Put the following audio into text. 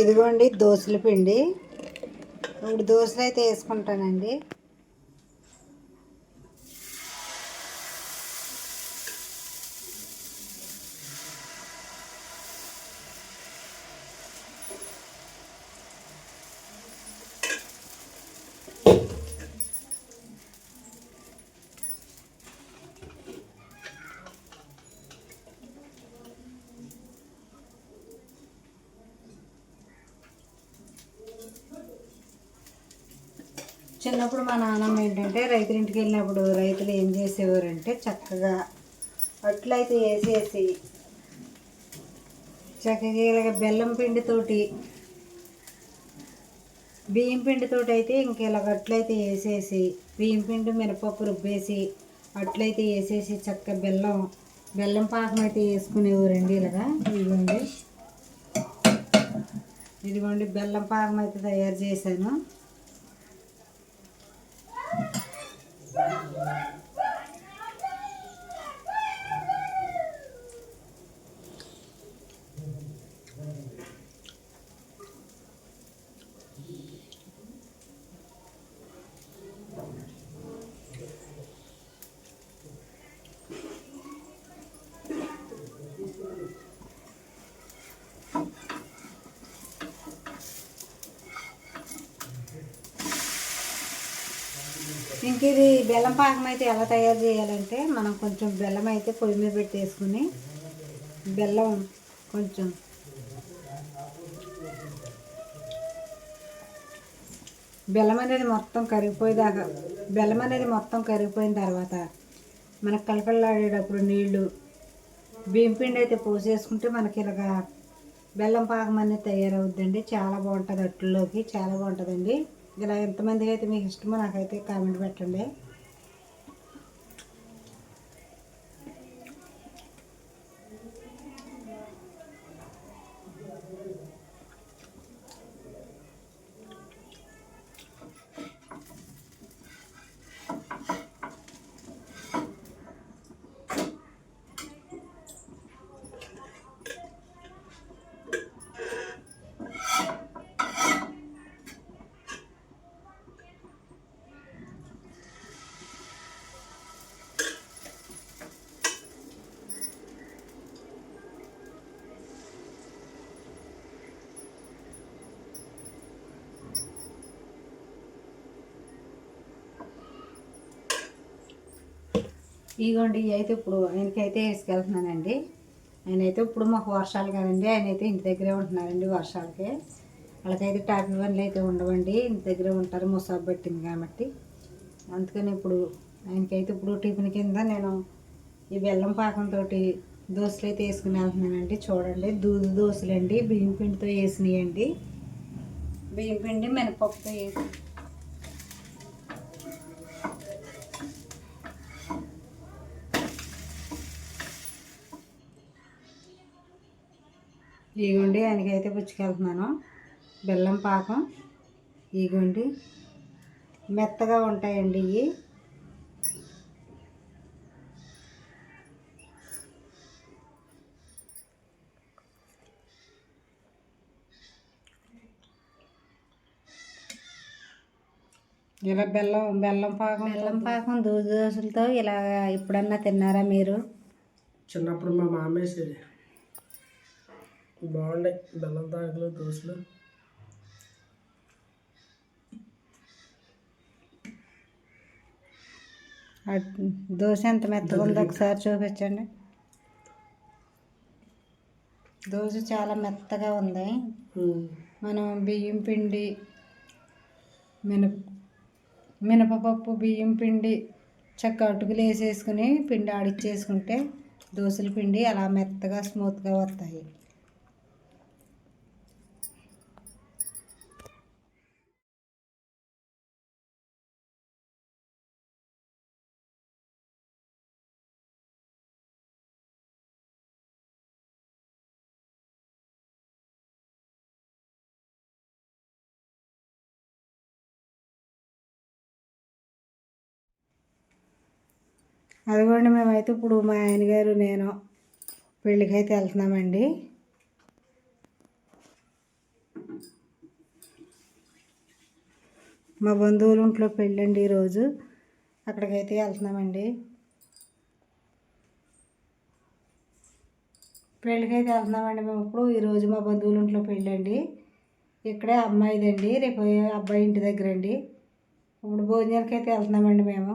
ఇదిగోండి దోశల పిండి. ఇప్పుడు దోశలు అయితే వేసుకుంటానండి. చిన్నప్పుడు మా నాన్నమ్మ ఏంటంటే రైతులింటికి వెళ్ళినప్పుడు రైతులు ఏం చేసేవారంటే చక్కగా అట్లయితే వేసేసి చక్కగా ఇలాగ బెల్లం పిండితోటి బియ్యం పిండితోటి అయితే ఇంక ఇలాగ అట్లయితే వేసేసి బియ్యం పిండి మినపప్పు రుబ్బేసి అట్లయితే వేసేసి చక్కగా బెల్లం బెల్లం పాకం అయితే వేసుకునేవారండి ఇలాగా. ఇదిగోండి. ఇదిగోండి బెల్లం పాకం అయితే తయారు చేశాను. Yeah. ఇంక ఇది బెల్లం పాకం అయితే ఎలా తయారు చేయాలంటే మనం కొంచెం బెల్లం అయితే పొయ్యి మీద పెట్టేసుకుని బెల్లం కొంచెం బెల్లం అనేది మొత్తం కరిగిపోయేదాకా బెల్లం అనేది మొత్తం కరిగిపోయిన తర్వాత మనకు కలకలాడేటప్పుడు నీళ్ళు బియ్యం పిండి అయితే పోసేసుకుంటే మనకి ఇలాగా బెల్లం పాకం అనేది తయారవుద్దండి. చాలా బాగుంటుంది అట్లలోకి చాలా బాగుంటుందండి. ఇలా ఎంతమందికి అయితే మీకు ఇష్టమో నాకైతే కామెంట్ పెట్టండి. ఇదిగోండి అయితే ఇప్పుడు ఆయనకైతే వేసుకెళ్తున్నానండి. ఆయనైతే ఇప్పుడు మాకు వర్షాలు కదండి ఆయన అయితే ఇంటి దగ్గరే ఉంటున్నారండి వర్షాలకి. వాళ్ళకైతే టాపీ పనులు అయితే ఉండవండి ఇంటి దగ్గరే ఉంటారు ముసాబు పెట్టింది కాబట్టి. అందుకని ఇప్పుడు ఆయనకైతే ఇప్పుడు టిఫిన్ కింద నేను ఈ బెల్లం పాకంతో దోశలు అయితే వేసుకుని వెళ్తున్నానండి. చూడండి దూది దోశలు అండి బియ్యం పిండితో వేసినాయండి. బియ్యం పిండి మినపప్పుతో వేసి ఇగోండి ఆయనకైతే పుచ్చుకెళ్తున్నాను. బెల్లం పాకం ఇగోండి. మెత్తగా ఉంటాయండి ఇవి ఇలా బెల్లం బెల్లం పాకం బెల్లం పాకం దూది దోశలతో ఇలా ఎప్పుడన్నా తిన్నారా మీరు? చిన్నప్పుడు మా మామ వేసేది బాగుండే. బెల్లం తాకులు దోశలు దోశ ఎంత మెత్తగా ఉందో ఒకసారి చూపించండి. దోశ చాలా మెత్తగా ఉంది. మనం బియ్యం పిండి మినప మినపపప్పు బియ్యం పిండి చక్క అటుకులు వేసేసుకుని పిండి ఆడిచ్చేసుకుంటే దోశల పిండి అలా మెత్తగా స్మూత్గా వస్తాయి. అదిగోండి మేమైతే ఇప్పుడు మా ఆయన గారు నేను పెళ్ళికి అయితే వెళ్తున్నామండి. మా బంధువుల ఇంట్లో పెళ్ళండి ఈరోజు. అక్కడికైతే వెళ్తున్నామండి. పెళ్ళికి అయితే వెళ్తున్నామండి మేము ఇప్పుడు. ఈరోజు మా బంధువుల ఇంట్లో పెళ్ళండి. ఇక్కడే అమ్మాయిదండి రేపు అబ్బాయి ఇంటి దగ్గరండి. ఇప్పుడు భోజనాలకైతే వెళ్తున్నామండి మేము.